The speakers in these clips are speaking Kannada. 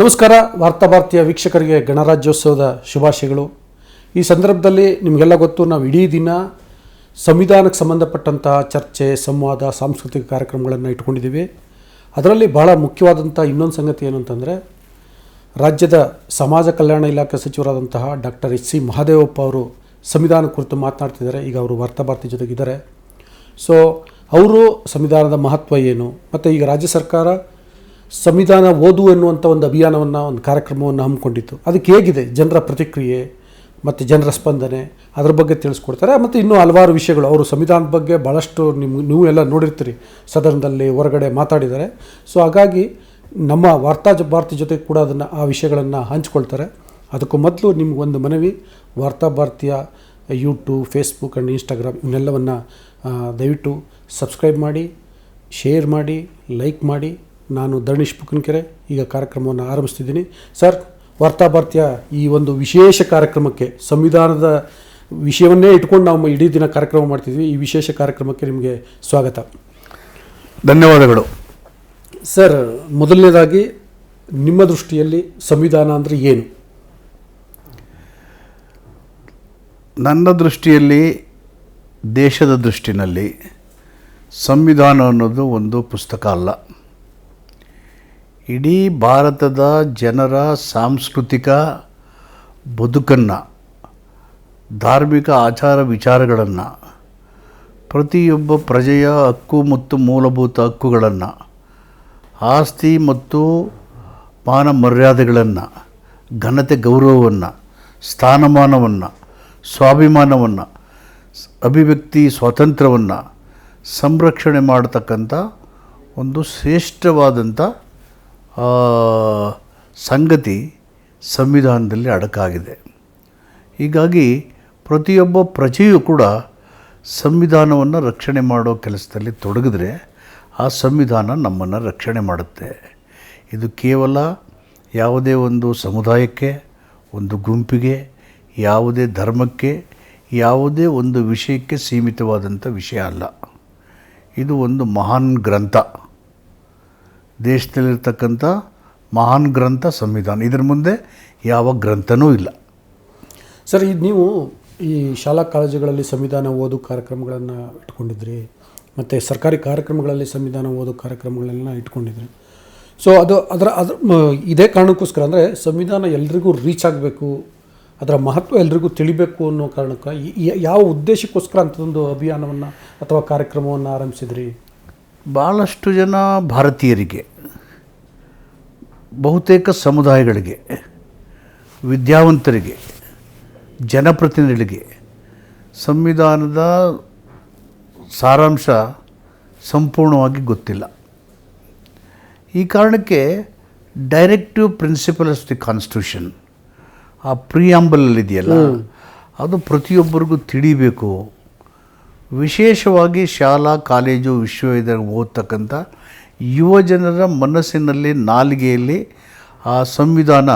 ನಮಸ್ಕಾರ, ವಾರ್ತಾ ಭಾರತೀಯ ವೀಕ್ಷಕರಿಗೆ ಗಣರಾಜ್ಯೋತ್ಸವದ ಶುಭಾಶಯಗಳು. ಈ ಸಂದರ್ಭದಲ್ಲಿ ನಿಮಗೆಲ್ಲ ಗೊತ್ತು, ನಾವು ಇಡೀ ದಿನ ಸಂವಿಧಾನಕ್ಕೆ ಸಂಬಂಧಪಟ್ಟಂತಹ ಚರ್ಚೆ, ಸಂವಾದ, ಸಾಂಸ್ಕೃತಿಕ ಕಾರ್ಯಕ್ರಮಗಳನ್ನು ಇಟ್ಕೊಂಡಿದ್ದೀವಿ ಅದರಲ್ಲಿ ಬಹಳ ಮುಖ್ಯವಾದಂಥ ಇನ್ನೊಂದು ಸಂಗತಿ ಏನು ಅಂತಂದರೆ, ರಾಜ್ಯದ ಸಮಾಜ ಕಲ್ಯಾಣ ಇಲಾಖೆ ಸಚಿವರಾದಂತಹ ಡಾಕ್ಟರ್ ಎಚ್ ಸಿ ಮಹಾದೇವಪ್ಪ ಅವರು ಸಂವಿಧಾನ ಕುರಿತು ಮಾತನಾಡ್ತಿದ್ದಾರೆ. ಈಗ ಅವರು ವಾರ್ತಾ ಭಾರತಿ ಜೊತೆಗಿದ್ದಾರೆ. ಸೊ ಅವರು ಸಂವಿಧಾನದ ಮಹತ್ವ ಏನು? ಮತ್ತು ಈಗ ರಾಜ್ಯ ಸರ್ಕಾರ ಸಂವಿಧಾನ ಓದು ಎನ್ನುವಂಥ ಒಂದು ಅಭಿಯಾನವನ್ನು, ಒಂದು ಕಾರ್ಯಕ್ರಮವನ್ನು ಹಮ್ಮಿಕೊಂಡಿತ್ತು. ಅದಕ್ಕೆ ಹೇಗಿದೆ ಜನರ ಪ್ರತಿಕ್ರಿಯೆ ಮತ್ತು ಜನರ ಸ್ಪಂದನೆ? ಅದ್ರ ಬಗ್ಗೆ ತಿಳಿಸ್ಕೊಡ್ತಾರೆ. ಮತ್ತು ಇನ್ನೂ ಹಲವಾರು ವಿಷಯಗಳು. ಅವರು ಸಂವಿಧಾನದ ಬಗ್ಗೆ ಭಾಳಷ್ಟು ನಿಮ್ಮ ನೀವು ಎಲ್ಲ ನೋಡಿರ್ತೀರಿ. ಸದನದಲ್ಲಿ ಹೊರಗಡೆ ಮಾತಾಡಿದ್ದಾರೆ. ಸೊ ಹಾಗಾಗಿ ನಮ್ಮ ವಾರ್ತಾ ಭಾರತಿ ಜೊತೆ ಕೂಡ ಅದನ್ನು, ಆ ವಿಷಯಗಳನ್ನು ಹಂಚ್ಕೊಳ್ತಾರೆ. ಅದಕ್ಕೂ ಮೊದಲು ನಿಮಗೊಂದು ಮನವಿ. Vartha Bharathi YouTube Facebook and Instagram ಇವನ್ನೆಲ್ಲವನ್ನು ದಯವಿಟ್ಟು ಸಬ್ಸ್ಕ್ರೈಬ್ ಮಾಡಿ ಶೇರ್ ಮಾಡಿ ಲೈಕ್ ಮಾಡಿ. ನಾನು ಧರಣೀಶ್ ಪುಕ್ಕನಕೆರೆ ಈಗ ಕಾರ್ಯಕ್ರಮವನ್ನು ಆರಂಭಿಸ್ತಿದ್ದೀನಿ. ಸರ್ ವಾರ್ತಾ ಭಾರತೀಯ ಈ ಒಂದು ವಿಶೇಷ ಕಾರ್ಯಕ್ರಮಕ್ಕೆ ಸಂವಿಧಾನದ ವಿಷಯವನ್ನೇ ಇಟ್ಕೊಂಡು ನಾವು ಇಡೀ ದಿನ ಕಾರ್ಯಕ್ರಮ ಮಾಡ್ತಿದ್ವಿ. ಈ ವಿಶೇಷ ಕಾರ್ಯಕ್ರಮಕ್ಕೆ ನಿಮಗೆ ಸ್ವಾಗತ. ಧನ್ಯವಾದಗಳು. ಸರ್ ಮೊದಲನೇದಾಗಿ ನಿಮ್ಮ ದೃಷ್ಟಿಯಲ್ಲಿ ಸಂವಿಧಾನ ಅಂದರೆ ಏನು? ನನ್ನ ದೃಷ್ಟಿಯಲ್ಲಿ ದೇಶದ ದೃಷ್ಟಿನಲ್ಲಿ ಸಂವಿಧಾನ ಅನ್ನೋದು ಒಂದು ಪುಸ್ತಕ ಅಲ್ಲ. ಇಡೀ ಭಾರತದ ಜನರ ಸಾಂಸ್ಕೃತಿಕ ಬದುಕನ್ನು, ಧಾರ್ಮಿಕ ಆಚಾರ ವಿಚಾರಗಳನ್ನು, ಪ್ರತಿಯೊಬ್ಬ ಪ್ರಜೆಯ ಹಕ್ಕು ಮತ್ತು ಮೂಲಭೂತ ಹಕ್ಕುಗಳನ್ನು, ಆಸ್ತಿ ಮತ್ತು ಮಾನ ಮರ್ಯಾದೆಗಳನ್ನು, ಘನತೆ ಗೌರವವನ್ನು, ಸ್ಥಾನಮಾನವನ್ನು, ಸ್ವಾಭಿಮಾನವನ್ನು, ಅಭಿವ್ಯಕ್ತಿ ಸ್ವಾತಂತ್ರ್ಯವನ್ನು ಸಂರಕ್ಷಣೆ ಮಾಡತಕ್ಕಂಥ ಒಂದು ಶ್ರೇಷ್ಠವಾದಂಥ ಸಂಗತಿ ಸಂವಿಧಾನದಲ್ಲಿ ಅಡಕಾಗಿದೆ. ಹೀಗಾಗಿ ಪ್ರತಿಯೊಬ್ಬ ಪ್ರಜೆಯೂ ಕೂಡ ಸಂವಿಧಾನವನ್ನು ರಕ್ಷಣೆ ಮಾಡೋ ಕೆಲಸದಲ್ಲಿ ತೊಡಗಿದ್ರೆ ಆ ಸಂವಿಧಾನ ನಮ್ಮನ್ನು ರಕ್ಷಣೆ ಮಾಡುತ್ತೆ. ಇದು ಕೇವಲ ಯಾವುದೇ ಒಂದು ಸಮುದಾಯಕ್ಕೆ, ಒಂದು ಗುಂಪಿಗೆ, ಯಾವುದೇ ಧರ್ಮಕ್ಕೆ, ಯಾವುದೇ ಒಂದು ವಿಷಯಕ್ಕೆ ಸೀಮಿತವಾದಂಥ ವಿಷಯ ಅಲ್ಲ. ಇದು ಒಂದು ಮಹಾನ್ ಗ್ರಂಥ. ದೇಶದಲ್ಲಿರ್ತಕ್ಕಂಥ ಮಹಾನ್ ಗ್ರಂಥ ಸಂವಿಧಾನ. ಇದರ ಮುಂದೆ ಯಾವ ಗ್ರಂಥನೂ ಇಲ್ಲ. ಸರ್, ಇದು ನೀವು ಈ ಶಾಲಾ ಕಾಲೇಜುಗಳಲ್ಲಿ ಸಂವಿಧಾನ ಓದು ಕಾರ್ಯಕ್ರಮಗಳನ್ನು ಇಟ್ಕೊಂಡಿದ್ರಿ, ಮತ್ತು ಸರ್ಕಾರಿ ಕಾರ್ಯಕ್ರಮಗಳಲ್ಲಿ ಸಂವಿಧಾನ ಓದು ಕಾರ್ಯಕ್ರಮಗಳನ್ನ ಇಟ್ಕೊಂಡಿದ್ರಿ. ಸೊ ಅದು ಅದರ, ಅದ್ರ ಇದೇ ಕಾರಣಕ್ಕೋಸ್ಕರ ಅಂದರೆ ಸಂವಿಧಾನ ಎಲ್ರಿಗೂ ರೀಚ್ ಆಗಬೇಕು, ಅದರ ಮಹತ್ವ ಎಲ್ರಿಗೂ ತಿಳಿಬೇಕು ಅನ್ನೋ ಕಾರಣಕ್ಕೆ ಯಾವ ಉದ್ದೇಶಕ್ಕೋಸ್ಕರ ಅಂಥದ್ದೊಂದು ಅಭಿಯಾನವನ್ನು ಅಥವಾ ಕಾರ್ಯಕ್ರಮವನ್ನು ಆರಂಭಿಸಿದ್ರಿ? ಭಾಳಷ್ಟು ಜನ ಭಾರತೀಯರಿಗೆ ಬಹುತೇಕ ಸಮುದಾಯಗಳಿಗೆ ವಿದ್ಯಾವಂತರಿಗೆ ಜನಪ್ರತಿನಿಧಿಗಳಿಗೆ ಸಂವಿಧಾನದ ಸಾರಾಂಶ ಸಂಪೂರ್ಣವಾಗಿ ಗೊತ್ತಿಲ್ಲ. ಈ ಕಾರಣಕ್ಕೆ directive principle of the constitution ಆ ಪ್ರಿಯಾಂಬಲಲ್ಲಿ ಇದೆಯಲ್ಲ ಅದು ಪ್ರತಿಯೊಬ್ಬರಿಗೂ ತಿಳಿಬೇಕು. ವಿಶೇಷವಾಗಿ ಶಾಲಾ, ಕಾಲೇಜು, ವಿಶ್ವವಿದ್ಯಾಲಯ ಓದ್ತಕ್ಕಂಥ ಯುವ ಜನರ ಮನಸ್ಸಿನಲ್ಲಿ, ನಾಲಿಗೆಯಲ್ಲಿ ಆ ಸಂವಿಧಾನ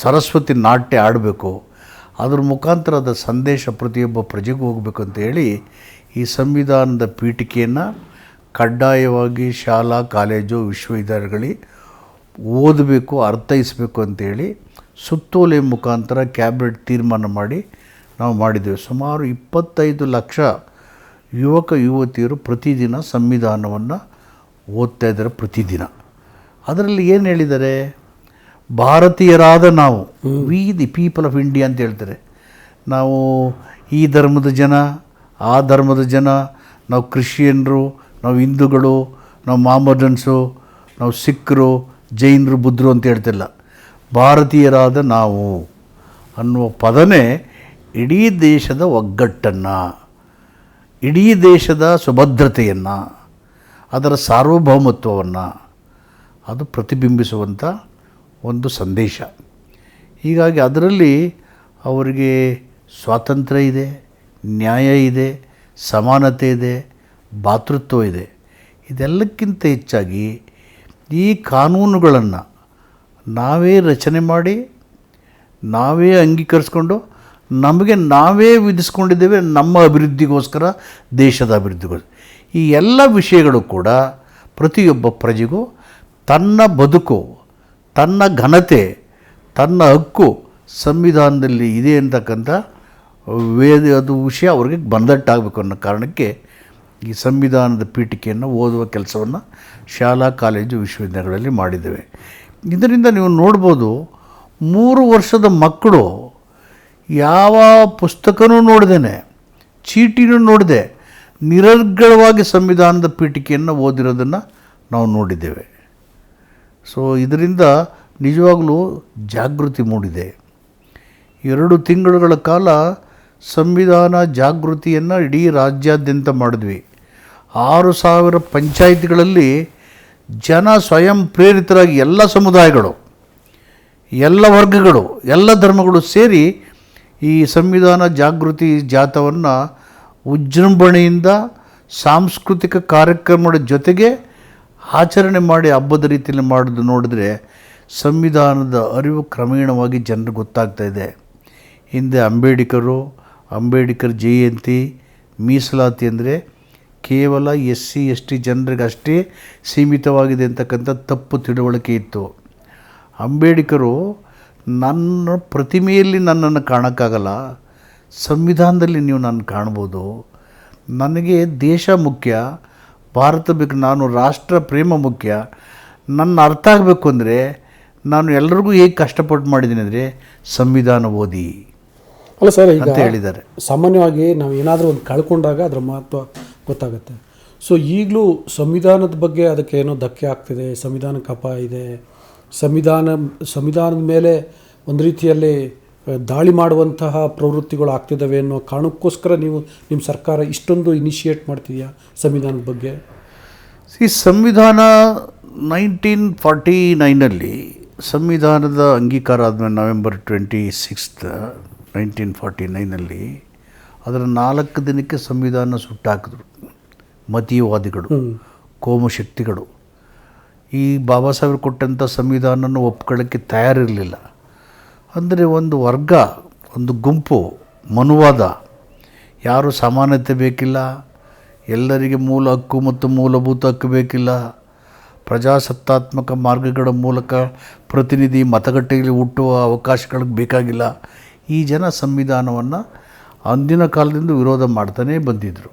ಸರಸ್ವತಿ ನಾಟ್ಯ ಆಡಬೇಕು. ಅದ್ರ ಮುಖಾಂತರ ಅದರ ಸಂದೇಶ ಪ್ರತಿಯೊಬ್ಬ ಪ್ರಜೆಗೂ ಹೋಗಬೇಕು ಅಂತ ಹೇಳಿ ಈ ಸಂವಿಧಾನದ ಪೀಠಿಕೆಯನ್ನು ಕಡ್ಡಾಯವಾಗಿ ಶಾಲಾ, ಕಾಲೇಜು ವಿಶ್ವವಿದ್ಯಾಲಯಗಳಿಗೆ ಓದಬೇಕು, ಅರ್ಥೈಸಬೇಕು ಅಂತೇಳಿ ಸುತ್ತೋಲೆ ಮುಖಾಂತರ ಕ್ಯಾಬಿನೆಟ್ ತೀರ್ಮಾನ ಮಾಡಿ ನಾವು ಮಾಡಿದ್ದೇವೆ. ಸುಮಾರು ಇಪ್ಪತ್ತೈದು ಲಕ್ಷ ಯುವಕ, ಯುವತಿಯರು ಪ್ರತಿದಿನ ಸಂವಿಧಾನವನ್ನು ಓದ್ತಾ ಇದ್ದಾರೆ ಪ್ರತಿದಿನ. ಅದರಲ್ಲಿ ಏನು ಹೇಳಿದ್ದಾರೆ? ಭಾರತೀಯರಾದ ನಾವು we the people of India ಅಂತ ಹೇಳ್ತಾರೆ. ನಾವು ಈ ಧರ್ಮದ ಜನ, ಆ ಧರ್ಮದ ಜನ, ನಾವು ಕ್ರಿಶ್ಚಿಯನ್ರು, ನಾವು ಹಿಂದೂಗಳು, ನಾವು ಮಾಮಡನ್ಸು ನಾವು ಸಿಖ್ರು, ಜೈನರು ಬುದ್ಧರು ಅಂತ ಹೇಳ್ತಿಲ್ಲ. ಭಾರತೀಯರಾದ ನಾವು ಅನ್ನುವ ಪದನೇ ಇಡೀ ದೇಶದ ಒಗ್ಗಟ್ಟನ್ನು, ಇಡೀ ದೇಶದ ಸುಭದ್ರತೆಯನ್ನು, ಅದರ ಸಾರ್ವಭೌಮತ್ವವನ್ನು ಅದು ಪ್ರತಿಬಿಂಬಿಸುವಂಥ ಒಂದು ಸಂದೇಶ. ಹೀಗಾಗಿ ಅದರಲ್ಲಿ ಅವರಿಗೆ ಸ್ವಾತಂತ್ರ್ಯ ಇದೆ, ನ್ಯಾಯ ಇದೆ, ಸಮಾನತೆ ಇದೆ, ಭಾತೃತ್ವ ಇದೆ. ಇದೆಲ್ಲಕ್ಕಿಂತ ಹೆಚ್ಚಾಗಿ ಈ ಕಾನೂನುಗಳನ್ನು ನಾವೇ ರಚನೆ ಮಾಡಿ, ನಾವೇ ಅಂಗೀಕರಿಸ್ಕೊಂಡು ನಮಗೆ ನಾವೇ ವಿಧಿಸ್ಕೊಂಡಿದ್ದೇವೆ, ನಮ್ಮ ಅಭಿವೃದ್ಧಿಗೋಸ್ಕರ ದೇಶದ ಅಭಿವೃದ್ಧಿಗೋಸ್ಕರ. ಈ ಎಲ್ಲ ವಿಷಯಗಳು ಕೂಡ ಪ್ರತಿಯೊಬ್ಬ ಪ್ರಜೆಗೂ ತನ್ನ ಬದುಕು, ತನ್ನ ಘನತೆ, ತನ್ನ ಹಕ್ಕು ಸಂವಿಧಾನದಲ್ಲಿ ಇದೆ ಅಂತಕ್ಕಂಥ ವೇದ, ಅದು ವಿಷಯ ಅವ್ರಿಗೆ ಬಂದಟ್ಟಾಗಬೇಕು ಅನ್ನೋ ಕಾರಣಕ್ಕೆ ಈ ಸಂವಿಧಾನದ ಪೀಠಿಕೆಯನ್ನು ಓದುವ ಕೆಲಸವನ್ನು ಶಾಲಾ, ಕಾಲೇಜು, ವಿಶ್ವವಿದ್ಯಾಲಯಗಳಲ್ಲಿ ಮಾಡಿದ್ದೇವೆ. ಇದರಿಂದ ನೀವು ನೋಡ್ಬೋದು ಮೂರು ವರ್ಷದ ಮಕ್ಕಳು ಯಾವ ಪುಸ್ತಕನೂ ನೋಡ್ದೇನೆ ಚೀಟಿನೂ ನೋಡಿದೆ, ನಿರರ್ಗಳವಾಗಿ ಸಂವಿಧಾನದ ಪೀಠಿಕೆಯನ್ನು ಓದಿರೋದನ್ನು ನಾವು ನೋಡಿದ್ದೇವೆ. ಸೊ ಇದರಿಂದ ನಿಜವಾಗಲೂ ಜಾಗೃತಿ ಮೂಡಿದೆ. ಎರಡು ತಿಂಗಳುಗಳ ಕಾಲ ಸಂವಿಧಾನ ಜಾಗೃತಿಯನ್ನು ಇಡೀ ರಾಜ್ಯಾದ್ಯಂತ ಮಾಡಿದ್ವಿ. ಆರು ಸಾವಿರ ಪಂಚಾಯಿತಿಗಳಲ್ಲಿ ಜನ ಸ್ವಯಂ ಪ್ರೇರಿತರಾಗಿ ಎಲ್ಲ ಸಮುದಾಯಗಳು, ಎಲ್ಲ ವರ್ಗಗಳು, ಎಲ್ಲ ಧರ್ಮಗಳು ಸೇರಿ ಈ ಸಂವಿಧಾನ ಜಾಗೃತಿ ಜಾಥವನ್ನು ವಿಜೃಂಭಣೆಯಿಂದ ಸಾಂಸ್ಕೃತಿಕ ಕಾರ್ಯಕ್ರಮದ ಜೊತೆಗೆ ಆಚರಣೆ ಮಾಡಿ ಹಬ್ಬದ ರೀತಿಯಲ್ಲಿ ಮಾಡೋದು ನೋಡಿದ್ರೆ ಸಂವಿಧಾನದ ಅರಿವು ಕ್ರಮೇಣವಾಗಿ ಜನರಿಗೆ ಗೊತ್ತಾಗ್ತಾ ಇದೆ. ಹಿಂದೆ ಅಂಬೇಡ್ಕರು, ಅಂಬೇಡ್ಕರ್ ಜಯಂತಿ, ಮೀಸಲಾತಿ ಅಂದರೆ ಕೇವಲ ಎಸ್ ಸಿ ಎಸ್ ಟಿ ಜನರಿಗಷ್ಟೇ ಸೀಮಿತವಾಗಿದೆ ಅಂತಕ್ಕಂಥ ತಪ್ಪು ತಿಳುವಳಿಕೆ ಇತ್ತು. ಅಂಬೇಡ್ಕರು ನನ್ನ ಪ್ರತಿಮೆಯಲ್ಲಿ ನನ್ನನ್ನು ಕಾಣೋಕ್ಕಾಗಲ್ಲ ಸಂವಿಧಾನದಲ್ಲಿ ನೀವು ನಾನು ಕಾಣ್ಬೋದು. ನನಗೆ ದೇಶ ಮುಖ್ಯ ಭಾರತ ಬೇಕು ನಾನು ರಾಷ್ಟ್ರ ಪ್ರೇಮ ಮುಖ್ಯ. ನನ್ನ ಅರ್ಥ ಆಗಬೇಕು ಅಂದರೆ ನಾನು ಎಲ್ಲರಿಗೂ ಹೇಗೆ ಕಷ್ಟಪಟ್ಟು ಮಾಡಿದ್ದೀನಿ ಅಂದರೆ ಸಂವಿಧಾನ ಓದಿ ಅಲ್ಲ ಸರ್ ಈಗ ಅಂತ ಹೇಳಿದ್ದಾರೆ. ಸಾಮಾನ್ಯವಾಗಿ ನಾವು ಏನಾದರೂ ಒಂದು ಕಳ್ಕೊಂಡಾಗ ಅದರ ಮಹತ್ವ ಗೊತ್ತಾಗುತ್ತೆ. ಸೊ ಈಗಲೂ ಸಂವಿಧಾನದ ಬಗ್ಗೆ ಅದಕ್ಕೆ ಏನೋ ಧಕ್ಕೆ ಆಗ್ತಿದೆ ಸಂವಿಧಾನಕ್ಕೆ ಅಪಾಯ ಇದೆ ಸಂವಿಧಾನ ಸಂವಿಧಾನದ ಮೇಲೆ ಒಂದು ರೀತಿಯಲ್ಲಿ ದಾಳಿ ಮಾಡುವಂತಹ ಪ್ರವೃತ್ತಿಗಳು ಆಗ್ತಿದ್ದಾವೆ ಅನ್ನೋ ಕಾರಣಕ್ಕೋಸ್ಕರ ನೀವು ನಿಮ್ಮ ಸರ್ಕಾರ ಇಷ್ಟೊಂದು ಇನಿಷಿಯೇಟ್ ಮಾಡ್ತಿದೆಯಾ ಸಂವಿಧಾನದ ಬಗ್ಗೆ? ಈ ಸಂವಿಧಾನ ನೈನ್ಟೀನ್ ಫಾರ್ಟಿ ನೈನಲ್ಲಿ ಸಂವಿಧಾನದ ಅಂಗೀಕಾರ ಆದಮೇಲೆ November twenty sixth nineteen forty ನೈನಲ್ಲಿ ಅದರ ನಾಲ್ಕು ದಿನಕ್ಕೆ ಸಂವಿಧಾನ ಸುಟ್ಟಾಕಿದ್ರು ಮತೀಯವಾದಿಗಳು ಕೋಮು ಶಕ್ತಿಗಳು ಈ ಬಾಬಾ ಸಾಹೇಬರು ಕೊಟ್ಟಂಥ ಸಂವಿಧಾನವನ್ನು ಒಪ್ಕೊಳ್ಳೋಕ್ಕೆ ತಯಾರಿರಲಿಲ್ಲ. ಅಂದರೆ ಒಂದು ವರ್ಗ, ಒಂದು ಗುಂಪು, ಮನುವಾದ, ಯಾರು ಸಮಾನತೆ ಬೇಕಿಲ್ಲ, ಎಲ್ಲರಿಗೆ ಮೂಲ ಹಕ್ಕು ಮತ್ತು ಮೂಲಭೂತ ಹಕ್ಕು ಬೇಕಿಲ್ಲ, ಪ್ರಜಾಸತ್ತಾತ್ಮಕ ಮಾರ್ಗಗಳ ಮೂಲಕ ಪ್ರತಿನಿಧಿ ಮತಗಟ್ಟೆಯಲ್ಲಿ ಹುಟ್ಟುವ ಅವಕಾಶಗಳಿಗೆ ಬೇಕಾಗಿಲ್ಲ, ಈ ಜನ ಸಂವಿಧಾನವನ್ನು ಅಂದಿನ ಕಾಲದಿಂದ ವಿರೋಧ ಮಾಡ್ತಾನೇ ಬಂದಿದ್ದರು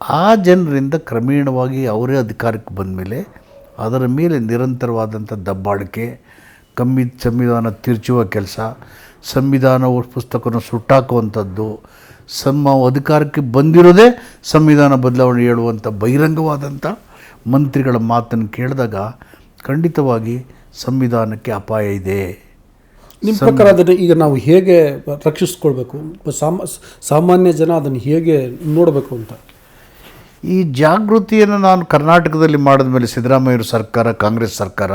ಆ ಜನರಿಂದ ಕ್ರಮೇಣವಾಗಿ ಅವರೇ ಅಧಿಕಾರಕ್ಕೆ ಬಂದ ಮೇಲೆ ಅದರ ಮೇಲೆ ನಿರಂತರವಾದಂಥ ದಬ್ಬಾಳಿಕೆ ಕಮ್ಮಿ ಸಂವಿಧಾನ ತಿರುಚುವ ಕೆಲಸ ಸಂವಿಧಾನ ಪುಸ್ತಕವನ್ನು ಸುಟ್ಟಾಕುವಂಥದ್ದು ಸಮ ಅಧಿಕಾರಕ್ಕೆ ಬಂದಿರೋದೇ ಸಂವಿಧಾನ ಬದಲಾವಣೆ ಹೇಳುವಂಥ ಬಹಿರಂಗವಾದಂಥ ಮಂತ್ರಿಗಳ ಮಾತನ್ನು ಕೇಳಿದಾಗ ಖಂಡಿತವಾಗಿ ಸಂವಿಧಾನಕ್ಕೆ ಅಪಾಯ ಇದೆ. ನಿಮ್ಮ ಪ್ರಕಾರ ಅದನ್ನು ಈಗ ನಾವು ಹೇಗೆ ರಕ್ಷಿಸ್ಕೊಳ್ಬೇಕು? ಸಾಮ ಸಾಮಾನ್ಯ ಜನ ಅದನ್ನು ಹೇಗೆ ನೋಡಬೇಕು ಅಂತ? ಈ ಜಾಗೃತಿಯನ್ನು ನಾನು ಕರ್ನಾಟಕದಲ್ಲಿ ಮಾಡಿದ ಮೇಲೆ ಸಿದ್ದರಾಮಯ್ಯರ ಸರ್ಕಾರ ಕಾಂಗ್ರೆಸ್ ಸರ್ಕಾರ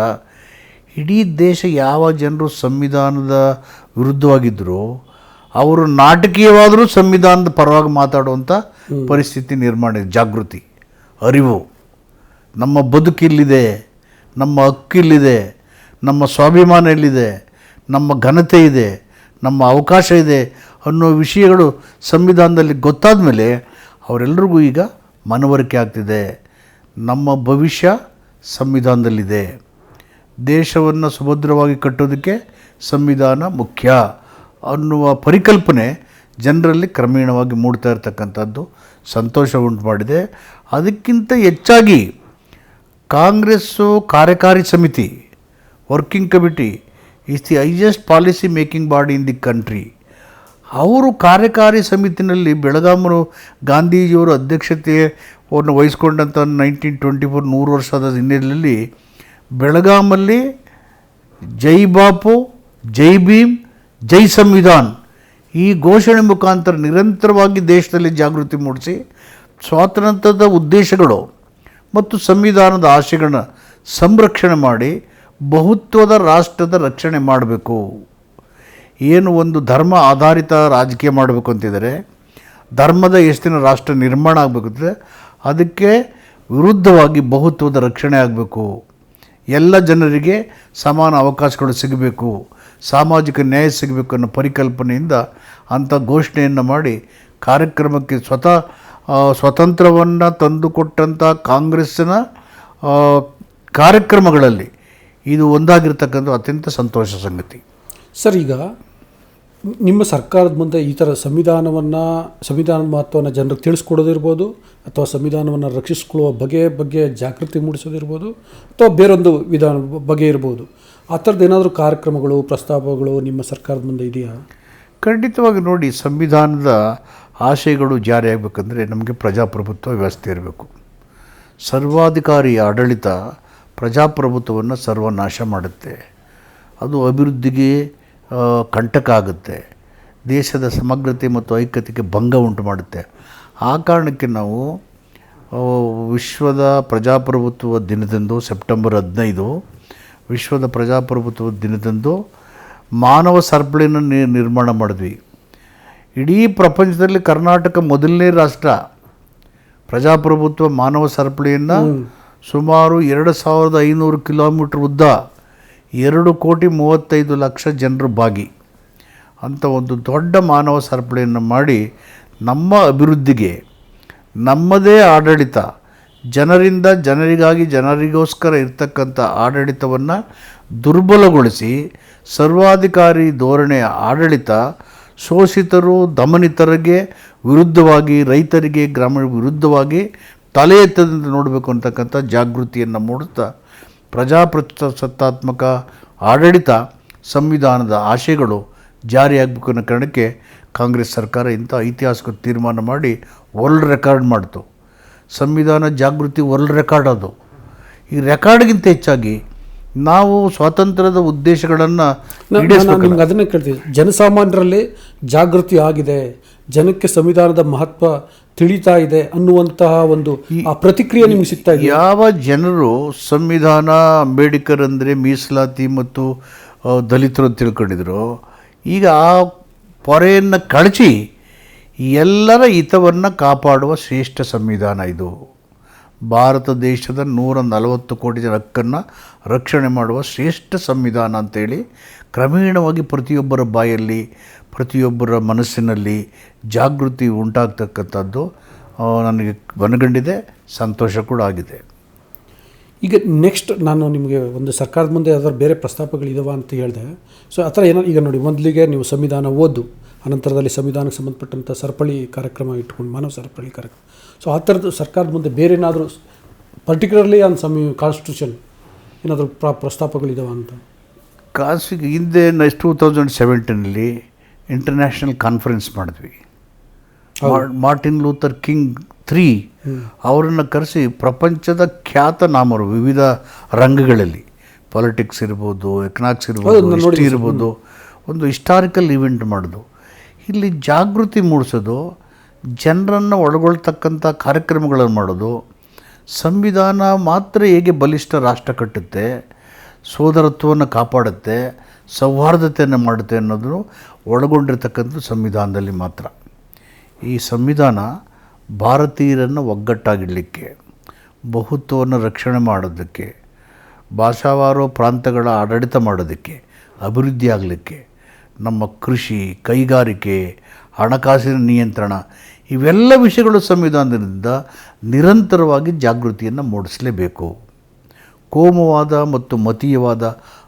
ಇಡೀ ದೇಶ ಯಾವ ಜನರು ಸಂವಿಧಾನದ ವಿರುದ್ಧವಾಗಿದ್ದರು ಅವರು ನಾಟಕೀಯವಾದರೂ ಸಂವಿಧಾನದ ಪರವಾಗಿ ಮಾತಾಡುವಂಥ ಪರಿಸ್ಥಿತಿ ನಿರ್ಮಾಣ. ಜಾಗೃತಿ ಅರಿವು ನಮ್ಮ ಬದುಕಿಲ್ಲಿದೆ ನಮ್ಮ ಹಕ್ಕಿಲ್ಲಿದೆ ನಮ್ಮ ಸ್ವಾಭಿಮಾನ ಎಲ್ಲಿದೆ ನಮ್ಮ ಘನತೆ ಇದೆ ನಮ್ಮ ಅವಕಾಶ ಇದೆ ಅನ್ನೋ ವಿಷಯಗಳು ಸಂವಿಧಾನದಲ್ಲಿ ಗೊತ್ತಾದ ಮೇಲೆ ಅವರೆಲ್ಲರಿಗೂ ಈಗ ಮನವರಿಕೆ ಆಗ್ತಿದೆ. ನಮ್ಮ ಭವಿಷ್ಯ ಸಂವಿಧಾನದಲ್ಲಿದೆ. ದೇಶವನ್ನು ಸುಭದ್ರವಾಗಿ ಕಟ್ಟೋದಕ್ಕೆ ಸಂವಿಧಾನ ಮುಖ್ಯ ಅನ್ನುವ ಪರಿಕಲ್ಪನೆ ಜನರಲ್ಲಿ ಕ್ರಮೇಣವಾಗಿ ಮೂಡ್ತಾ ಇರತಕ್ಕಂಥದ್ದು ಸಂತೋಷ ಉಂಟು ಮಾಡಿದೆ ಅದಕ್ಕಿಂತ ಹೆಚ್ಚಾಗಿ ಕಾಂಗ್ರೆಸ್ಸು ಕಾರ್ಯಕಾರಿ ಸಮಿತಿ working committee is the highest policy making body in the country ಅವರು ಕಾರ್ಯಕಾರಿ ಸಮಿತಿನಲ್ಲಿ ಬೆಳಗಾಮರು ಗಾಂಧೀಜಿಯವರು ಅಧ್ಯಕ್ಷತೆಯನ್ನು ವಹಿಸ್ಕೊಂಡಂಥ ನೈನ್ಟೀನ್ ಟ್ವೆಂಟಿ ಫೋರ್ ನೂರು ವರ್ಷದ ಹಿನ್ನೆಲೆಯಲ್ಲಿ ಬೆಳಗಾಮಲ್ಲಿ ಜೈ ಬಾಪು, ಜೈ ಭೀಮ್, ಜೈ ಸಂವಿಧಾನ್ ಈ ಘೋಷಣೆ ಮುಖಾಂತರ ನಿರಂತರವಾಗಿ ದೇಶದಲ್ಲಿ ಜಾಗೃತಿ ಮೂಡಿಸಿ ಸ್ವಾತಂತ್ರ್ಯದ ಉದ್ದೇಶಗಳು ಮತ್ತು ಸಂವಿಧಾನದ ಆಶಯಗಳನ್ನ ಸಂರಕ್ಷಣೆ ಮಾಡಿ ಬಹುತ್ವದ ರಾಷ್ಟ್ರದ ರಕ್ಷಣೆ ಮಾಡಬೇಕು. ಏನು ಒಂದು ಧರ್ಮ ಆಧಾರಿತ ರಾಜಕೀಯ ಮಾಡಬೇಕು ಅಂತಿದ್ದಾರೆ, ಧರ್ಮದ ಎಷ್ಟಿನ ರಾಷ್ಟ್ರ ನಿರ್ಮಾಣ ಆಗಬೇಕು ಅಂದರೆ ಅದಕ್ಕೆ ವಿರುದ್ಧವಾಗಿ ಬಹುತ್ವದ ರಕ್ಷಣೆ ಆಗಬೇಕು. ಎಲ್ಲ ಜನರಿಗೆ ಸಮಾನ ಅವಕಾಶಗಳು ಸಿಗಬೇಕು, ಸಾಮಾಜಿಕ ನ್ಯಾಯ ಸಿಗಬೇಕು ಅನ್ನೋ ಪರಿಕಲ್ಪನೆಯಿಂದ ಅಂಥ ಘೋಷಣೆಯನ್ನು ಮಾಡಿ ಕಾರ್ಯಕ್ರಮಕ್ಕೆ ಸ್ವತಃ ಸ್ವತಂತ್ರವನ್ನು ತಂದುಕೊಟ್ಟಂಥ ಕಾಂಗ್ರೆಸ್ಸಿನ ಕಾರ್ಯಕ್ರಮಗಳಲ್ಲಿ ಇದು ಒಂದಾಗಿರ್ತಕ್ಕಂಥ ಅತ್ಯಂತ ಸಂತೋಷ ಸಂಗತಿ. ಸರ್, ಈಗ ನಿಮ್ಮ ಸರ್ಕಾರದ ಮುಂದೆ ಈ ಥರ ಸಂವಿಧಾನವನ್ನು, ಸಂವಿಧಾನದ ಮಹತ್ವವನ್ನು ಜನರಿಗೆ ತಿಳಿಸ್ಕೊಡೋದಿರ್ಬೋದು, ಅಥವಾ ಸಂವಿಧಾನವನ್ನು ರಕ್ಷಿಸ್ಕೊಳ್ಳುವ ಬಗೆ ಬಗ್ಗೆ ಜಾಗೃತಿ ಮೂಡಿಸೋದಿರ್ಬೋದು, ಅಥವಾ ಬೇರೊಂದು ವಿಧಾನ ಬಗೆ ಇರ್ಬೋದು, ಆ ಥರದ್ದು ಏನಾದರೂ ಕಾರ್ಯಕ್ರಮಗಳು, ಪ್ರಸ್ತಾಪಗಳು ನಿಮ್ಮ ಸರ್ಕಾರದ ಮುಂದೆ ಇದೆಯಾ? ಖಂಡಿತವಾಗಿ ನೋಡಿ, ಸಂವಿಧಾನದ ಆಶಯಗಳು ಜಾರಿಯಾಗಬೇಕಂದ್ರೆ ನಮಗೆ ಪ್ರಜಾಪ್ರಭುತ್ವ ವ್ಯವಸ್ಥೆ ಇರಬೇಕು. ಸರ್ವಾಧಿಕಾರಿ ಆಡಳಿತ ಪ್ರಜಾಪ್ರಭುತ್ವವನ್ನು ಸರ್ವನಾಶ ಮಾಡುತ್ತೆ. ಅದು ಅಭಿವೃದ್ಧಿಗೆ ಕಂಟಕ ಆಗುತ್ತೆ ದೇಶದ ಸಮಗ್ರತೆ ಮತ್ತು ಐಕ್ಯತೆಗೆ ಭಂಗ ಉಂಟು ಮಾಡುತ್ತೆ. ಆ ಕಾರಣಕ್ಕೆ ನಾವು ವಿಶ್ವದ ಪ್ರಜಾಪ್ರಭುತ್ವ ದಿನದಂದು ಸೆಪ್ಟೆಂಬರ್ ಹದಿನೈದು ವಿಶ್ವದ ಪ್ರಜಾಪ್ರಭುತ್ವ ದಿನದಂದು ಮಾನವ ಸರಪಳಿಯನ್ನು ನಿರ್ಮಾಣ ಮಾಡಿದ್ವಿ. ಇಡೀ ಪ್ರಪಂಚದಲ್ಲಿ ಕರ್ನಾಟಕ ಮೊದಲನೇ ರಾಷ್ಟ್ರ. ಪ್ರಜಾಪ್ರಭುತ್ವ ಮಾನವ ಸರಪಳಿಯನ್ನು ಸುಮಾರು ಎರಡು ಸಾವಿರದ ಐನೂರು ಕಿಲೋಮೀಟ್ರ್ ಉದ್ದ. ಎರಡು ಕೋಟಿ ಮೂವತ್ತೈದು ಲಕ್ಷ ಜನರು ಭಾಗಿ. ಅಂತ ಒಂದು ದೊಡ್ಡ ಮಾನವ ಸರಪಳಿಯನ್ನು ಮಾಡಿ ನಮ್ಮ ಅಭಿವೃದ್ಧಿಗೆ, ನಮ್ಮದೇ ಆಡಳಿತ, ಜನರಿಂದ ಜನರಿಗಾಗಿ ಜನರಿಗೋಸ್ಕರ ಇರ್ತಕ್ಕಂಥ ಆಡಳಿತವನ್ನು ದುರ್ಬಲಗೊಳಿಸಿ ಸರ್ವಾಧಿಕಾರಿ ಧೋರಣೆಯ ಆಡಳಿತ ಶೋಷಿತರು, ದಮನಿತರಿಗೆ ವಿರುದ್ಧವಾಗಿ, ರೈತರಿಗೆ ಗ್ರಾಮ ವಿರುದ್ಧವಾಗಿ ತಲೆ ಎತ್ತದಂತೆ ನೋಡಬೇಕು ಅಂತಕ್ಕಂಥ ಜಾಗೃತಿಯನ್ನು ಮೂಡುತ್ತಾ ಪ್ರಜಾಪ್ರಸತ್ತಾತ್ಮಕ ಆಡಳಿತ ಸಂವಿಧಾನದ ಆಶಯಗಳು ಜಾರಿಯಾಗಬೇಕು ಅನ್ನೋ ಕಾರಣಕ್ಕೆ ಕಾಂಗ್ರೆಸ್ ಸರ್ಕಾರ ಇಂಥ ಐತಿಹಾಸಿಕ ತೀರ್ಮಾನ ಮಾಡಿ ವರ್ಲ್ಡ್ ರೆಕಾರ್ಡ್ ಮಾಡ್ತು. ಸಂವಿಧಾನ ಜಾಗೃತಿ ವರ್ಲ್ಡ್ ರೆಕಾರ್ಡ್ ಅದು. ಈ ರೆಕಾರ್ಡ್ಗಿಂತ ಹೆಚ್ಚಾಗಿ ನಾವು ಸ್ವಾತಂತ್ರ್ಯದ ಉದ್ದೇಶಗಳನ್ನು ನಿಮ್ಗೆ ಅದನ್ನೇ ಕೇಳ್ತೀವಿ ಜನಸಾಮಾನ್ಯರಲ್ಲಿ ಜಾಗೃತಿ ಆಗಿದೆ. ಜನಕ್ಕೆ ಸಂವಿಧಾನದ ಮಹತ್ವ ತಿಳಿತಾ ಇದೆ ಅನ್ನುವಂತಹ ಒಂದು ಆ ಪ್ರತಿಕ್ರಿಯೆ ನಿಮ್ಗೆ ಸಿಗ್ತಾ ಇದೆ. ಯಾವ ಜನರು ಸಂವಿಧಾನ ಅಂಬೇಡ್ಕರ್ ಅಂದರೆ ಮೀಸಲಾತಿ ಮತ್ತು ದಲಿತರು ಅಂತ ತಿಳ್ಕೊಂಡಿದ್ರು ಈಗ ಆ ಪೊರೆಯನ್ನು ಕಳಚಿ ಎಲ್ಲರ ಹಿತವನ್ನು ಕಾಪಾಡುವ ಶ್ರೇಷ್ಠ ಸಂವಿಧಾನ ಇದು. ಭಾರತ ದೇಶದ ನೂರ ನಲವತ್ತು ಕೋಟಿ ಜನ ಹಕ್ಕನ್ನು ರಕ್ಷಣೆ ಮಾಡುವ ಶ್ರೇಷ್ಠ ಸಂವಿಧಾನ ಅಂತೇಳಿ ಕ್ರಮೇಣವಾಗಿ ಪ್ರತಿಯೊಬ್ಬರ ಬಾಯಲ್ಲಿ ಪ್ರತಿಯೊಬ್ಬರ ಮನಸ್ಸಿನಲ್ಲಿ ಜಾಗೃತಿ ಉಂಟಾಗ್ತಕ್ಕಂಥದ್ದು ನನಗೆ ಮನಗಂಡಿದೆ ಸಂತೋಷ ಕೂಡ ಆಗಿದೆ. ಈಗ ನೆಕ್ಸ್ಟ್ ನಾನು ನಿಮಗೆ ಒಂದು ಸರ್ಕಾರದ ಮುಂದೆ ಯಾವ್ದಾದ್ರು ಬೇರೆ ಪ್ರಸ್ತಾಪಗಳಿದಾವ ಅಂತ ಹೇಳಿದೆ. ಸೊ ಆ ಥರ ಏನೋ ಈಗ ನೋಡಿ ಮೊದಲಿಗೆ ನೀವು ಸಂವಿಧಾನ ಓದು ಅನಂತರದಲ್ಲಿ ಸಂವಿಧಾನಕ್ಕೆ ಸಂಬಂಧಪಟ್ಟಂಥ ಸರಪಳಿ ಕಾರ್ಯಕ್ರಮ ಇಟ್ಕೊಂಡು ಮಾನವ ಸರಪಳಿ ಕಾರ್ಯಕ್ರಮ. ಸೊ ಆ ಥರದ್ದು ಸರ್ಕಾರದ ಮುಂದೆ ಬೇರೆ ಏನಾದರೂ ಪರ್ಟಿಕ್ಯುಲರ್ಲಿ ಆನ್ ಸಮ್ ಕಾನ್ಸ್ಟಿಟ್ಯೂಷನ್ ಏನಾದರೂ ಪ್ರ ಪ್ರಸ್ತಾಪಗಳಿದಾವ ಅಂತ? ಕಾಸಿಗೆ ಹಿಂದೆ ಟೂ ತೌಸಂಡ್ ಸೆವೆಂಟೀನಲ್ಲಿ ಇಂಟರ್ನ್ಯಾಷನಲ್ ಕಾನ್ಫರೆನ್ಸ್ ಮಾಡಿದ್ವಿ. ಮಾರ್- ಮಾರ್ಟಿನ್ ಲೂಥರ್ ಕಿಂಗ್ ತ್ರೀ ಅವರನ್ನು ಕರೆಸಿ ಪ್ರಪಂಚದ ಖ್ಯಾತ ನಾಮರು ವಿವಿಧ ರಂಗಗಳಲ್ಲಿ. ಪಾಲಿಟಿಕ್ಸ್ ಇರ್ಬೋದು ಎಕನಾಮಿಕ್ಸ್ ಇರ್ಬೋದು ಹಿಸ್ಟ್ರಿ ಇರ್ಬೋದು. ಒಂದು ಹಿಸ್ಟಾರಿಕಲ್ ಇವೆಂಟ್ ಮಾಡೋದು. ಇಲ್ಲಿ ಜಾಗೃತಿ ಮೂಡಿಸೋದು ಜನರನ್ನು ಒಳಗೊಳ್ತಕ್ಕಂಥ ಕಾರ್ಯಕ್ರಮಗಳನ್ನು ಮಾಡೋದು ಸಂವಿಧಾನ ಮಾತ್ರ ಹೇಗೆ ಬಲಿಷ್ಠ ರಾಷ್ಟ್ರ ಕಟ್ಟುತ್ತೆ ಸೋದರತ್ವವನ್ನು ಕಾಪಾಡುತ್ತೆ ಸೌಹಾರ್ದತೆಯನ್ನು ಮಾಡುತ್ತೆ ಅನ್ನೋದನ್ನು ಒಳಗೊಂಡಿರ್ತಕ್ಕಂಥ ಸಂವಿಧಾನದಲ್ಲಿ ಮಾತ್ರ. ಈ ಸಂವಿಧಾನ ಭಾರತೀಯರನ್ನು ಒಗ್ಗಟ್ಟಾಗಿಡಲಿಕ್ಕೆ, ಬಹುತ್ವವನ್ನು ರಕ್ಷಣೆ ಮಾಡೋದಕ್ಕೆ, ಭಾಷಾವಾರು ಪ್ರಾಂತಗಳ ಆಡಳಿತ ಮಾಡೋದಕ್ಕೆ, ಅಭಿವೃದ್ಧಿ ಆಗಲಿಕ್ಕೆ, ನಮ್ಮ ಕೃಷಿ, ಕೈಗಾರಿಕೆ, ಹಣಕಾಸಿನ ನಿಯಂತ್ರಣ ಇವೆಲ್ಲ ವಿಷಯಗಳು ಸಂವಿಧಾನದಿಂದ ನಿರಂತರವಾಗಿ ಜಾಗೃತಿಯನ್ನು ಮೂಡಿಸಲೇಬೇಕು. ಕೋಮವಾದ ಮತ್ತು ಮತೀಯವಾದ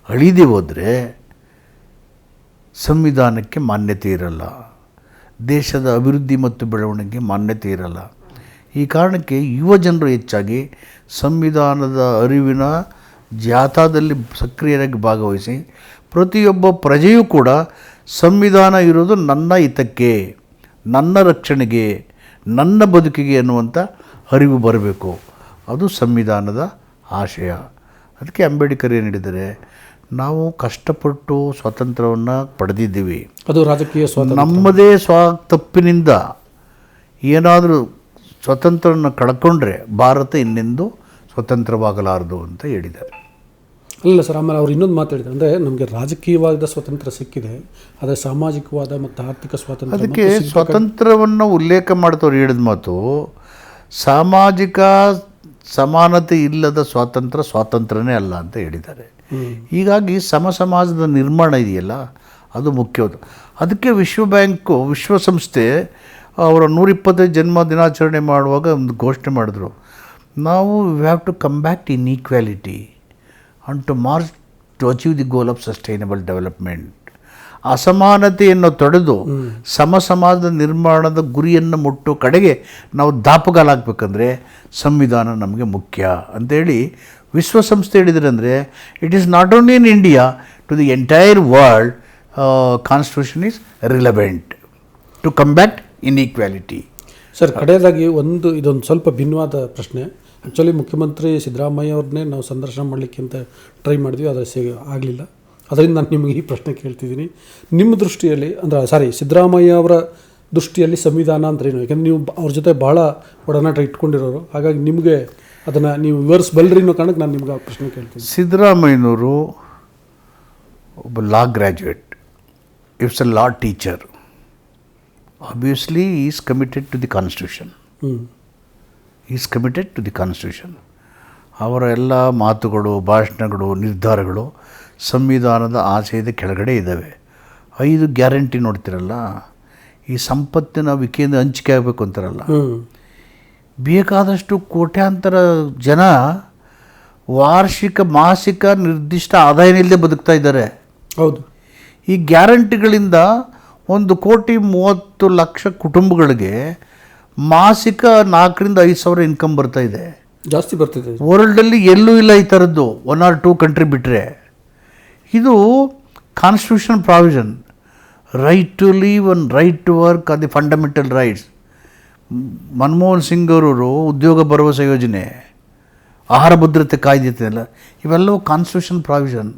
ಅಳಿದೇ ಹೋದರೆ ಸಂವಿಧಾನಕ್ಕೆ ಮಾನ್ಯತೆ ಇರಲ್ಲ. ದೇಶದ ಅಭಿವೃದ್ಧಿ ಮತ್ತು ಬೆಳವಣಿಗೆ ಮಾನ್ಯತೆ ಇರಲ್ಲ. ಈ ಕಾರಣಕ್ಕೆ ಯುವ ಜನರು ಹೆಚ್ಚಾಗಿ ಸಂವಿಧಾನದ ಅರಿವಿನ ಜಾಥಾದಲ್ಲಿ ಸಕ್ರಿಯರಾಗಿ ಭಾಗವಹಿಸಿ ಪ್ರತಿಯೊಬ್ಬ ಪ್ರಜೆಯೂ ಕೂಡ ಸಂವಿಧಾನ ಇರೋದು ನನ್ನ ಹಿತಕ್ಕೆ, ನನ್ನ ರಕ್ಷಣೆಗೆ, ನನ್ನ ಬದುಕಿಗೆ ಅನ್ನುವಂಥ ಅರಿವು ಬರಬೇಕು. ಅದು ಸಂವಿಧಾನದ ಆಶಯ. ಅದಕ್ಕೆ ಅಂಬೇಡ್ಕರ್ ಏನು ಹೇಳಿದ್ದಾರೆ? ನಾವು ಕಷ್ಟಪಟ್ಟು ಸ್ವಾತಂತ್ರ್ಯವನ್ನು ಪಡೆದಿದ್ದೀವಿ. ಅದು ರಾಜಕೀಯ ಸ್ವಾತಂತ್ರ್ಯ. ನಮ್ಮದೇ ಸ್ವ ತಪ್ಪಿನಿಂದ ಏನಾದರೂ ಸ್ವತಂತ್ರವನ್ನು ಕಳ್ಕೊಂಡ್ರೆ ಭಾರತ ಇನ್ನೆಂದು ಸ್ವತಂತ್ರವಾಗಲಾರದು ಅಂತ ಹೇಳಿದ್ದಾರೆ. ಅಲ್ಲ ಸರ್ ಆಮೇಲೆ ಅವ್ರು ಇನ್ನೊಂದು ಮಾತಾಡಿದ್ರು ಅಂದರೆ ನಮಗೆ ರಾಜಕೀಯವಾದ ಸ್ವಾತಂತ್ರ್ಯ ಸಿಕ್ಕಿದೆ ಆದರೆ ಸಾಮಾಜಿಕವಾದ ಮತ್ತು ಆರ್ಥಿಕ ಸ್ವಾತಂತ್ರ್ಯ ಅದಕ್ಕೆ ಸ್ವಾತಂತ್ರ್ಯವನ್ನು ಉಲ್ಲೇಖ ಮಾಡ್ತವ್ರು ಹೇಳಿದ ಮಾತು ಸಾಮಾಜಿಕ ಸಮಾನತೆ ಇಲ್ಲದ ಸ್ವಾತಂತ್ರ್ಯ ಸ್ವಾತಂತ್ರ್ಯನೇ ಅಲ್ಲ ಅಂತ ಹೇಳಿದ್ದಾರೆ. ಹೀಗಾಗಿ ಸಮ ಸಮಾಜದ ನಿರ್ಮಾಣ ಇದೆಯಲ್ಲ, ಅದು ಮುಖ್ಯವಾದ. ಅದಕ್ಕೆ ವಿಶ್ವ ಬ್ಯಾಂಕು, ವಿಶ್ವಸಂಸ್ಥೆ, ಅವರ ನೂರಿಪ್ಪತ್ತೈದು ಜನ್ಮ ದಿನಾಚರಣೆ ಮಾಡುವಾಗ ಒಂದು ಘೋಷಣೆ ಮಾಡಿದ್ರು. ನಾವು we have to come back to inequality and to march to achieve the goal of sustainable development ಅಸಮಾನತೆಯನ್ನು ತೊಡೆದು ಸಮ ಸಮಾಜದ ನಿರ್ಮಾಣದ ಗುರಿಯನ್ನು ಮುಟ್ಟೋ ಕಡೆಗೆ ನಾವು ದಾಪುಗಾಲಾಗಬೇಕಂದ್ರೆ ಸಂವಿಧಾನ ನಮಗೆ ಮುಖ್ಯ. ಅಂತೇಳಿ ವಿಶ್ವಸಂಸ್ಥೆ ಹೇಳಿದ್ರಂದರೆ it is not only in India to the entire world constitution is relevant to combat inequality sir ಕಡೆಯದಾಗಿ ಒಂದು, ಇದೊಂದು ಸ್ವಲ್ಪ ಭಿನ್ನವಾದ ಪ್ರಶ್ನೆ. ಆ್ಯಕ್ಚುಲಿ ಮುಖ್ಯಮಂತ್ರಿ ಸಿದ್ದರಾಮಯ್ಯ ಅವ್ರನ್ನೇ ನಾವು ಸಂದರ್ಶನ ಮಾಡಲಿಕ್ಕೆ ಅಂತ ಟ್ರೈ ಮಾಡಿದ್ವಿ, ಆದರೆ ಸಿ ಆಗಲಿಲ್ಲ. ಅದರಿಂದ ನಾನು ನಿಮಗೆ ಈ ಪ್ರಶ್ನೆ ಕೇಳ್ತಿದ್ದೀನಿ. ನಿಮ್ಮ ದೃಷ್ಟಿಯಲ್ಲಿ, ಅಂದರೆ ಸಾರಿ ಸಿದ್ದರಾಮಯ್ಯ ಅವರ ದೃಷ್ಟಿಯಲ್ಲಿ ಸಂವಿಧಾನ ಅಂದ್ರೇನು? ಯಾಕಂದ್ರೆ ನೀವು ಅವ್ರ ಜೊತೆ ಭಾಳ ಒಡನಾಟ ಇಟ್ಕೊಂಡಿರೋರು. ಹಾಗಾಗಿ ನಿಮಗೆ ಅದನ್ನು ನೀವು ವಿವರಿಸ್ಬಲ್ರಿ ಅನ್ನೋ ಕಾರಣಕ್ಕೆ ನಾನು ನಿಮ್ಗೆ ಆ ಪ್ರಶ್ನೆ ಕೇಳ್ತೀನಿ. ಸಿದ್ದರಾಮಯ್ಯನವರು ಒಬ್ಬ law graduate it's a law teacher obviously is committed to the constitution is committed to the constitution ಅವರ ಎಲ್ಲ ಮಾತುಗಳು ಭಾಷಣಗಳು ನಿರ್ಧಾರಗಳು ಸಂವಿಧಾನದ ಆಶಯದ ಕೆಳಗಡೆ ಇದ್ದಾವೆ. ಐದು ಗ್ಯಾರಂಟಿ ನೋಡ್ತಿರಲ್ಲ ಈ ಸಂಪತ್ತಿನ ವಿಕೇಂದ್ರ ಹಂಚಿಕೆ ಆಗಬೇಕು ಅಂತಾರಲ್ಲ. ಬೇಕಾದಷ್ಟು ಕೋಟ್ಯಾಂತರ ಜನ ವಾರ್ಷಿಕ ಮಾಸಿಕ ನಿರ್ದಿಷ್ಟ ಆದಾಯನಿಲ್ಲದೆ ಬದುಕ್ತಾ ಇದ್ದಾರೆ. ಹೌದು. ಈ ಗ್ಯಾರಂಟಿಗಳಿಂದ ಒಂದು ಕೋಟಿ ಮೂವತ್ತು ಲಕ್ಷ ಕುಟುಂಬಗಳಿಗೆ ಮಾಸಿಕ ನಾಲ್ಕರಿಂದ ಐದು ಸಾವಿರ ಇನ್ಕಮ್ ಬರ್ತಾ ಇದೆ. ಜಾಸ್ತಿ ಬರ್ತಿದೆ. ವರ್ಲ್ಡಲ್ಲಿ ಎಲ್ಲೂ ಇಲ್ಲ ಈ ಥರದ್ದು ಒನ್ ಆರ್ ಟೂ ಕಂಟ್ರಿ ಬಿಟ್ಟರೆ ಇದು constitution provision right to leave one right to work are the fundamental rights Manmohan Singh ಅವರು ಉದ್ಯೋಗ ಭರವಸೆ ಯೋಜನೆ ಆಹಾರ ಭದ್ರತೆ ಕಾಯ್ದೆ ಅಲ್ಲ ಇವೆಲ್ಲವೂ constitution provision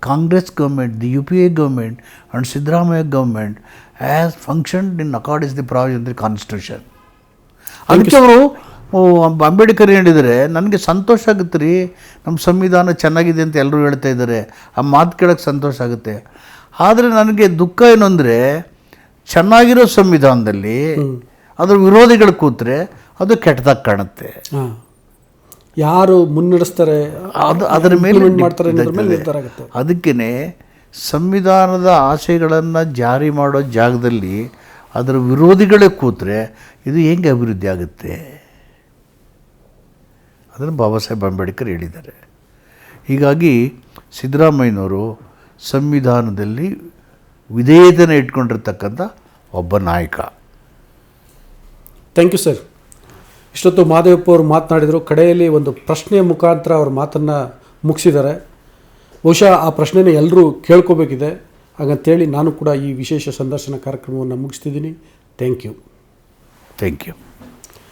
Congress government the U P A government and Siddaramaiah government as function in accordance the provision the constitution ಅದಕ್ಕೆ ಅವರು ಅಂಬೇಡ್ಕರ್ ಹೇಳಿದರೆ ನನಗೆ ಸಂತೋಷ ಆಗುತ್ತೆ ರೀ ನಮ್ಮ ಸಂವಿಧಾನ ಚೆನ್ನಾಗಿದೆ ಅಂತ ಎಲ್ಲರೂ ಹೇಳ್ತಾ ಇದ್ದಾರೆ. ಆ ಮಾತು ಕೇಳೋಕ್ಕೆ ಸಂತೋಷ ಆಗುತ್ತೆ. ಆದರೆ ನನಗೆ ದುಃಖ ಏನು ಅಂದರೆ ಚೆನ್ನಾಗಿರೋ ಸಂವಿಧಾನದಲ್ಲಿ ಅದ್ರ ವಿರೋಧಿಗಳು ಕೂತ್ರೆ ಅದು ಕೆಟ್ಟದಾಗಿ ಕಾಣುತ್ತೆ. ಯಾರು ಮುನ್ನಡೆಸ್ತಾರೆ ಅದು ಅದರ ಮೇಲೆ ಮಾಡ್ತಾರೆ ಅದಕ್ಕೇ ಸಂವಿಧಾನದ ಆಶಯಗಳನ್ನು ಜಾರಿ ಮಾಡೋ ಜಾಗದಲ್ಲಿ ಅದರ ವಿರೋಧಿಗಳೇ ಕೂತ್ರೆ ಇದು ಹೆಂಗೆ ಅಭಿವೃದ್ಧಿ ಆಗುತ್ತೆ? ಅದನ್ನು ಬಾಬಾ ಸಾಹೇಬ್ ಅಂಬೇಡ್ಕರ್ ಹೇಳಿದ್ದಾರೆ. ಹೀಗಾಗಿ ಸಿದ್ದರಾಮಯ್ಯನವರು ಸಂವಿಧಾನದಲ್ಲಿ ವಿಧೇಯತೆಯನ್ನು ಇಟ್ಕೊಂಡಿರ್ತಕ್ಕಂಥ ಒಬ್ಬ ನಾಯಕ. Thank you sir. ಇಷ್ಟೊತ್ತು ಮಾದೇವಪ್ಪ ಅವರು ಮಾತನಾಡಿದರು, ಕಡೆಯಲ್ಲಿ ಒಂದು ಪ್ರಶ್ನೆಯ ಮುಖಾಂತರ ಅವ್ರ ಮಾತನ್ನು ಮುಗಿಸಿದ್ದಾರೆ. ಬಹುಶಃ ಆ ಪ್ರಶ್ನೆನ ಎಲ್ಲರೂ ಕೇಳ್ಕೋಬೇಕಿದೆ. ಹಾಗಂತೇಳಿ ನಾನು ಕೂಡ ಈ ವಿಶೇಷ ಸಂದರ್ಶನ ಕಾರ್ಯಕ್ರಮವನ್ನು ಮುಗಿಸ್ತಿದ್ದೀನಿ. Thank you. Thank you.